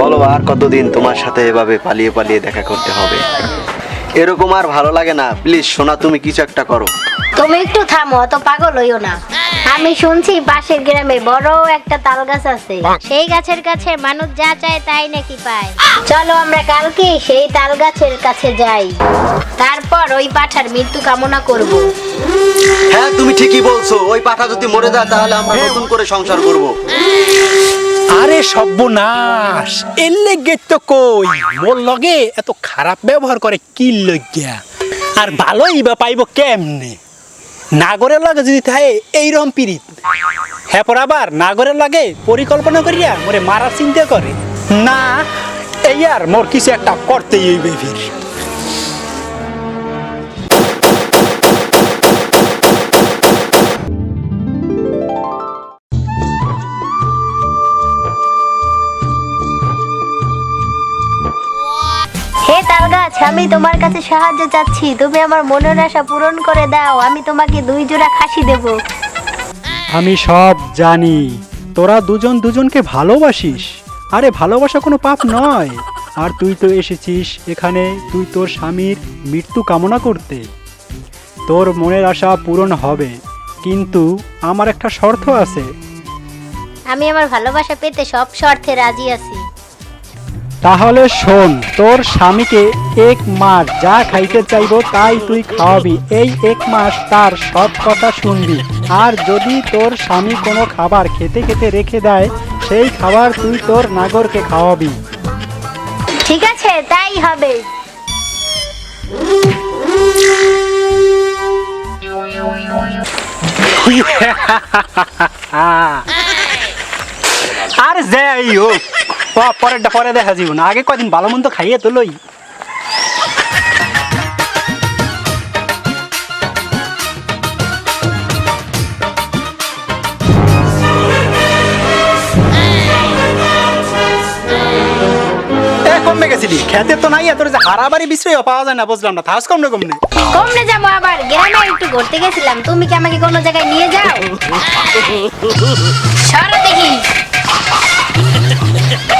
বলো আর কতদিন তোমার সাথে এভাবে পালিয়ে পালিয়ে দেখা করতে হবে? এরকম আর ভালো লাগে না। প্লিজ সোনা তুমি কিছু একটা করো। তুমি একটু থামো অত পাগল হইও না। আমি শুনছি পাশের গ্রামে বড় একটা তাল গাছ আছে। সেই গাছের কাছে মানুষ যা চায় তাই নাকি পায়। চলো আমরা কালকে সেই তাল গাছের কাছে যাই। তারপর ওই পাঠার মৃত্যু কামনা করব। হ্যাঁ তুমি ঠিকই বলছো। ওই পাঠা যদি মরে যায় তাহলে আমরা নতুন করে সংসার করব। আরে সর্বনাশ, এর লেগে তো কই? মোর লগে এত খারাপ ব্যবহার করে কি লজ্ঞা আর ভালোই বা পাইব কেমনে? নাগরের লাগে যদি থাকে এইরকম পিরিত হ্যাঁ পর আবার নাগরের লাগে পরিকল্পনা করিয়া মোরে মারার চিন্তা করে। না, এই আর মোর কিছু একটা করতেই হইবে ফির। হে তাল গাছ আমি তোমার কাছে সাহায্য চাচ্ছি। তুমি আমার মনের আশা পূরণ করে দাও আমি তোমাকে দুই জোড়া খাসি দেব। আমি সব জানি। তোরা দুজন দুজনকে ভালোবাসিস। আরে ভালোবাসা কোনো পাপ নয়। আর তুই তো এসেছিস এখানে তুই তোর স্বামীর মৃত্যু কামনা করতে। তোর মনের আশা পূরণ হবে। কিন্তু আমার একটা শর্ত আছে। আমি আমার ভালোবাসা পেতে সব শর্তে রাজি আছি। তাহলে শোন তোর স্বামীকে এক মাস যা খাইতে চাইব তাই তুই খাওয়াবি এই এক মাস তার সব কথা শুনবি আর যদি তোর স্বামী কোনো খাবার খেতে খেতে রেখে দেয় সেই খাবার তুই তোর নাগরকে খাওয়াবি ঠিক আছে তাই হবে আর যাই হোক পরেরটা পরে দেখা যাবে না। আগে কদিন ভালো মন্দ খাইয়ে তো লই। এ, কমবে গেছিলি? খেতে তো নাই তোর যে হারাবাড়ি বিশ্রয় পাওয়া যায় না বুঝলাম না। থাস কম না কমনে। কমনে যাব আবার। গ্রামে একটু ঘুরতে গেছিলাম। তুমি কি আমাকে কোনো জায়গায় নিয়ে যাও? সরো দেখি। Ha ha ha!